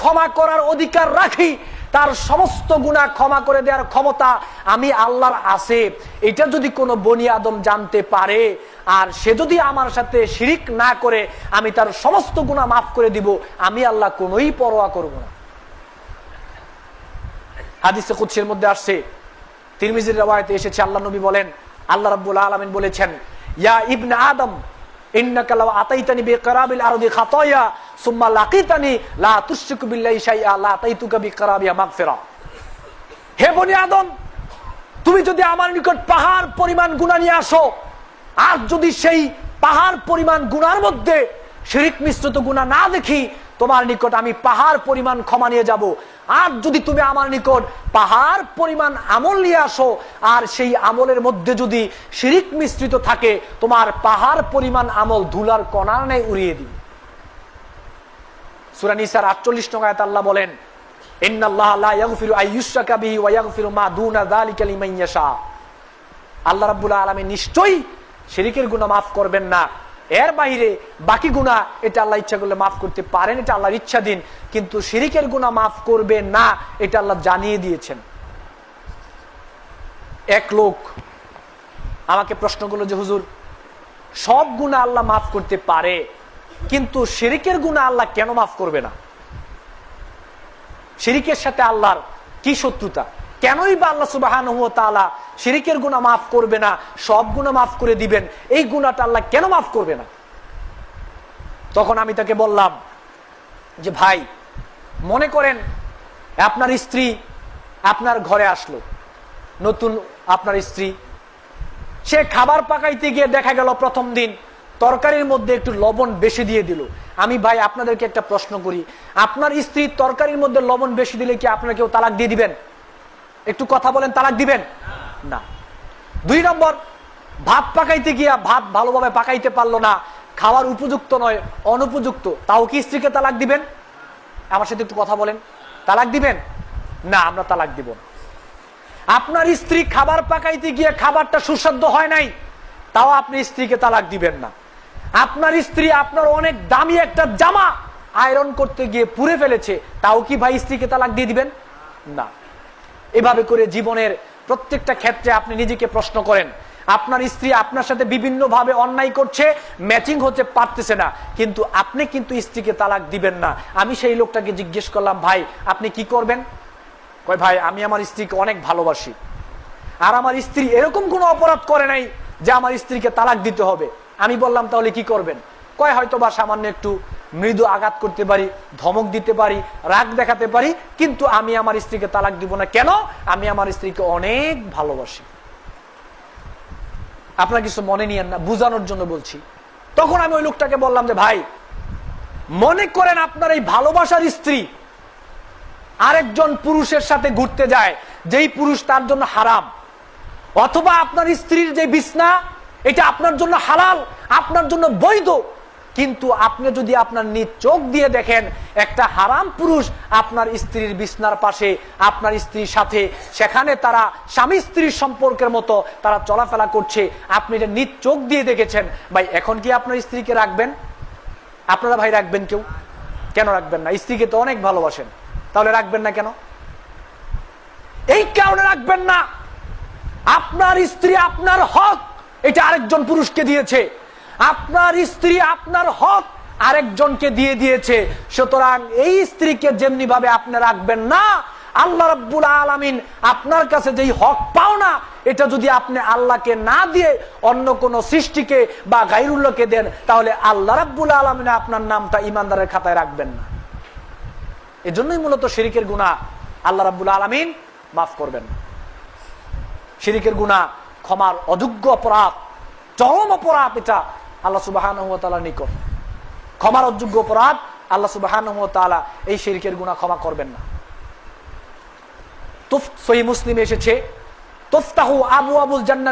ক্ষমা করার অধিকার রাখি, তার সমস্ত গুণা ক্ষমা করে দেওয়ার ক্ষমতা আমি আল্লাহর আছে। এটা যদি কোনো বনি আদম জানতে পারে, আর সে যদি আমার সাথে শিরিক না করে, আমি তার সমস্ত গুণা মাফ করে দিব, আমি আল্লাহ কোনোই পরোয়া করব না। হাদিসে কুৎসের মধ্যে আসছে, তিরমিজির রবায়তে এসেছে, আল্লাহ নবী বলেন, আল্লাহ রাব্বুল আলামিন বলেছেন, ইয়া ইবনে আদম হে আদম, তুমি যদি আমার নিকট পাহাড় পরিমাণ গুণা নিয়ে আসো, আর যদি সেই পাহাড় পরিমাণ গুণার মধ্যে শিরিক মিশ্রিত গুনাহ না দেখি, তোমার নিকট আমি পাহাড় পরিমাণ ক্ষমা নিয়ে যাব। আর যদি তুমি আমার নিকট পাহাড় পরিমাণ আমল নিয়ে আসো, আর সেই আমলের মধ্যে যদি শিরিক মিশ্রিত থাকে, তোমার পাহাড় পরিমাণ আমল ধুলার কণার নেই উড়িয়ে দিবে। সুরা নিসার আটচল্লিশ টাকায় আল্লাহ বলেন আল্লাহ রাবুল্লাহ আলমী নিশ্চয়ই শিরিকের গুণা মাফ করবেন না। এর বাইরে বাকি গুণা এটা আল্লাহ ইচ্ছা করলে মাফ করতে পারেন, এটা আল্লাহর ইচ্ছা দিন, কিন্তু শিরিকের গুণা মাফ করবে না, এটা আল্লাহ জানিয়ে দিয়েছেন। এক লোক আমাকে প্রশ্ন করল যে, হুজুর, সব গুণা আল্লাহ মাফ করতে পারে, কিন্তু শিরিকের গুণা আল্লাহ কেন মাফ করবে না? শিরিকের সাথে আল্লাহর কি শত্রুতা? কেনই বা আল্লাহ সুবাহান শিরিকের গুণা মাফ করবে না, সব গুণা মাফ করে দিবেন, এই গুণাটা আল্লাহ কেন মাফ করবে না? তখন আমি তাকে বললাম যে, ভাই, মনে করেন আপনার স্ত্রী আপনার ঘরে আসলো, নতুন আপনার স্ত্রী। সে খাবার পাকাইতে গিয়ে দেখা গেল প্রথম দিন তরকারির মধ্যে একটু লবণ বেশি দিয়ে দিল। আমি, ভাই, আপনাদেরকে একটা প্রশ্ন করি, আপনার স্ত্রী তরকারির মধ্যে লবণ বেশি দিলে কি আপনারা কেউ তালাক দিয়ে দিবেন? একটু কথা বলেন, তালাক দিবেন? না। দুই নম্বর, ভাত পাকাইতে গিয়া ভাত ভালোভাবে পাকাইতে পারল না, খাওয়ার উপযুক্ত নয়, অনুপযুক্ত। তাও কি স্ত্রীকে তালাক দিবেন? আমার সাথে একটু কথা বলেন। তালাক দিবেন? না, আমরা তালাক দিব আপনার স্ত্রী খাবার পাকাইতে গিয়ে খাবারটা সুস্বাদ্য হয় নাই, তাও আপনি স্ত্রীকে তালাক দিবেন না। আপনার স্ত্রী আপনার অনেক দামি একটা জামা আয়রন করতে গিয়ে পুড়ে ফেলেছে, তাও কি ভাই স্ত্রীকে তালাক দিয়ে দিবেন? না। এভাবে করে জীবনের প্রত্যেকটা ক্ষেত্রে আপনি নিজেকে প্রশ্ন করেন। আপনার স্ত্রী আপনার সাথে বিভিন্ন ভাবে অন্যায় করছে ম্যাচিং হতে পারতেছে না। কিন্তু আপনি কিন্তু স্ত্রীকে তালাক দিবেন না। আমি সেই লোকটাকে জিজ্ঞেস করলাম, ভাই, আপনি কি করবেন? কয়, ভাই, আমি আমার স্ত্রীকে অনেক ভালোবাসি। আর আমার স্ত্রী এরকম কোনো অপরাধ করে নাই যে আমার স্ত্রীকে তালাক দিতে হবে। আমি বললাম, তাহলে কি করবেন? কয় হয়তো বা সামান্য একটু মৃদু আঘাত করতে পারি, ধমক দিতে পারি, রাগ দেখাতে পারি, কিন্তু আমি আমার স্ত্রীকে তালাক দিব না। কেন? আমি আমার স্ত্রীকে অনেক ভালোবাসি। আপনার কিছু মনে নিয়েন না, বুঝানোর জন্য বলছি। তখন আমি ওই লোকটাকে বললাম যে, ভাই, মনে করেন আপনার এই ভালোবাসার স্ত্রী আরেকজন পুরুষের সাথে ঘুরতে যায়, যেই পুরুষ তার জন্য হারাম। অথবা আপনার স্ত্রীর যে বিছনা, এটা আপনার জন্য হালাল, আপনার জন্য বৈধ কিন্তু আপনি যদি আপনার নিজ চোখ দিয়ে দেখেন, একটা হারাম পুরুষ আপনার স্ত্রীর বিছনার পাশে, আপনার স্ত্রীর সাথে, সেখানে তারা স্বামী স্ত্রীর সম্পর্কের মতো তারা চলাফেরা করছে, আপনি এটা নিজ চোখ দিয়ে দেখেছেন। ভাই, এখন কি আপনার স্ত্রীকে রাখবেন? আপনারা ভাই রাখবেন কেউ? কেন রাখবেন না? স্ত্রীকে তো অনেক ভালোবাসেন। তাহলে রাখবেন না কেন? এই কারণে রাখবেন না। আপনার স্ত্রী আপনার হক। এটা আরেকজন পুরুষকে দিয়েছে। আপনার স্ত্রী আপনার হক আরেকজনকে দিয়ে দিয়েছে। সুতরাং এই স্ত্রীকে যেমনি ভাবে আপনি রাখবেন না, আল্লাহ রব্বুল আলমিন আপনার কাছে যেই হক পাও না এটা যদি আপনি আল্লাহকে না দিয়ে অন্য কোন সৃষ্টিকে বা গাইরুল্লাহকে দেন, তাহলে আল্লাহ রব্বুল আলমিন আপনার নামটা ইমানদারের খাতায় রাখবেন না। এজন্যই মূলত শিরিকের গুণা আল্লাহ রাবুল আলমিন মাফ করবেন। শিরিকের গুণা ক্ষমার অযোগ্য অপরাধ, চরম অপরাধ এটা আল্লাহ সুবাহান নিকট। ক্ষমার অযোগ্য অপরাধ, আল্লাহ সুবাহান এই শিরকের গুণা ক্ষমা করবেন না। তুফ সহি মুসলিম এসেছে, তুফতাহু আবু আবুল জান্নাতি